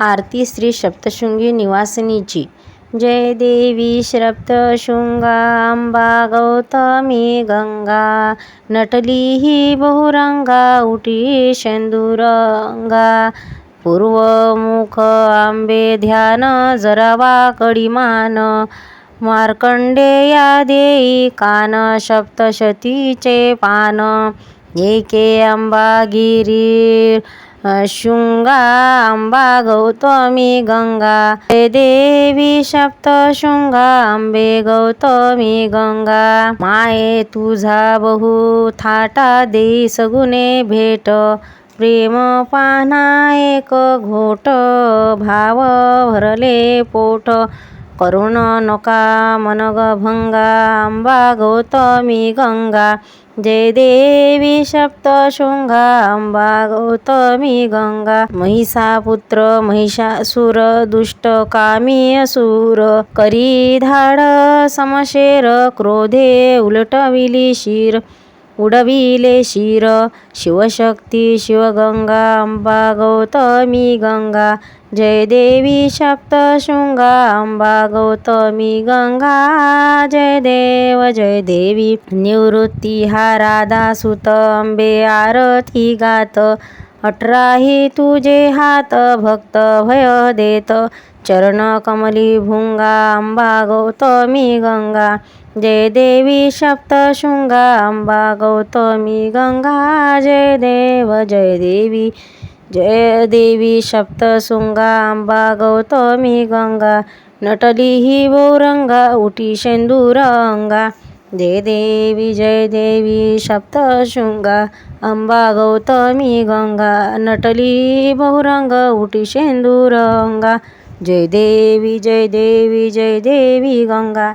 आरती श्री सप्तशृंगी निवासिनीची. जय देवी सप्तशृंगा अंबा गौतमी गंगा नटली ही बहुरंगा उठी शेंदुरंगा. पूर्वमुख आंबे ध्यान जरावा कडीमान मार्कंडेया देई कान सप्तशतीचे पान. एके अंबागिरी शृङ्गा अम्बा गौतमी गङ्गा देवी सप्त शृङ्गा अम्बे गौतमी गङ्गा माये तुझा बहु थाटा देश सगुने भेट। प्रेम पाना एक घोट भाव भरले पोट। करुण नका मनगभंगा अंबा गौतमी गंगा जय देवी सप्तशृंगा अंबा गौतमी गंगा महिषापुत्र महिषासुर दुष्ट कामी असुर। करी धाड समशेर क्रोधे उलटविली शिर। उडविले शिर शिवशक्ती शिवगंगा अंबा गौतमी गंगा जय देवी सप्तशृंगा अंबा गौतमी गंगा जय देव जय देवी निवृत्ती हा राधा सुत अंबे आरती गात अठराही तुझे हात भक्त भय देत. चरण कमली भुंगा अंबा गौतमी गंगा. जय देवी सप्तशृंगा अंबा गौतमी गंगा. जय देव जय देवी. जय देवी सप्तशृंगा अंबा गौतमी गंगा. नटली ही बहुरंगा उठी शेंदुरंगा दे देवी जय देवी सप्तशृंगा अंबा गौतमी गंगा नटली बहुरंग उठी शेंदुरंगा जय देवी जय देवी जय देवी गंगा.